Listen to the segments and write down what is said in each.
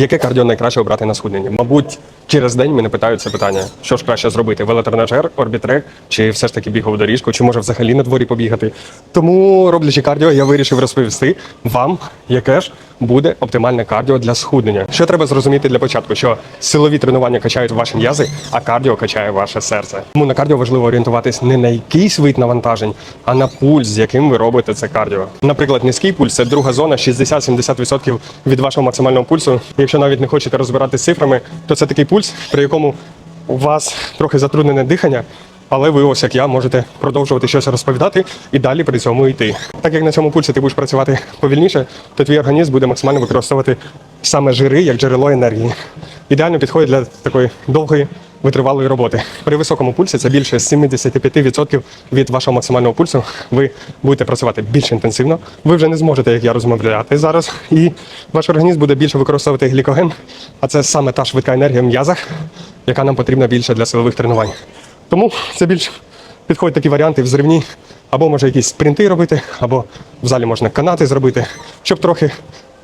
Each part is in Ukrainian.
Яке кардіо найкраще обрати на схуднення? Мабуть, через день мене питають це питання: що ж краще зробити? Велотренажер, орбітрек, чи все ж таки бігову доріжку, чи може взагалі на дворі побігати? Тому, роблячи кардіо, я вирішив розповісти вам, яке ж буде оптимальне кардіо для схуднення. Що треба зрозуміти для початку? Що силові тренування качають ваші м'язи, а кардіо качає ваше серце. Тому на кардіо важливо орієнтуватись не на якийсь вид навантажень, а на пульс, з яким ви робите це кардіо. Наприклад, низький пульс це друга зона, 60-70% від вашого максимального пульсу. Якщо навіть не хочете розбирати цифрами, то це такий пульс, при якому у вас трохи затруднене дихання. Але ви, ось як я, можете продовжувати щось розповідати і далі при цьому йти. Так як на цьому пульсі ти будеш працювати повільніше, то твій організм буде максимально використовувати саме жири як джерело енергії. Ідеально підходить для такої довгої витривалої роботи. При високому пульсі це більше 75% від вашого максимального пульсу. Ви будете працювати більш інтенсивно. Ви вже не зможете, як я розмовляти зараз, і ваш організм буде більше використовувати глікоген, а це саме та швидка енергія в м'язах, яка нам потрібна більше для силових тренувань. Тому це більш підходять такі варіанти взривні, або може якісь спринти робити, або в залі можна канати зробити, щоб трохи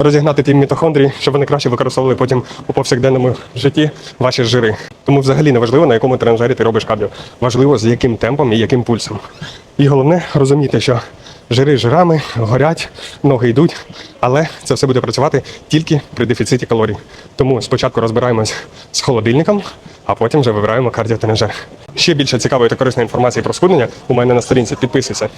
розігнати ті мітохондрії, щоб вони краще використовували потім у повсякденному житті ваші жири. Тому взагалі не важливо, на якому тренажері ти робиш кардіо. Важливо, з яким темпом і яким пульсом. І головне розуміти, що жири жирами, горять, ноги йдуть, але це все буде працювати тільки при дефіциті калорій. Тому спочатку розбираємось з холодильником, а потім вже вибираємо кардіотренажер. Ще більше цікавої та корисної інформації про схуднення у мене на сторінці. Підписуйся.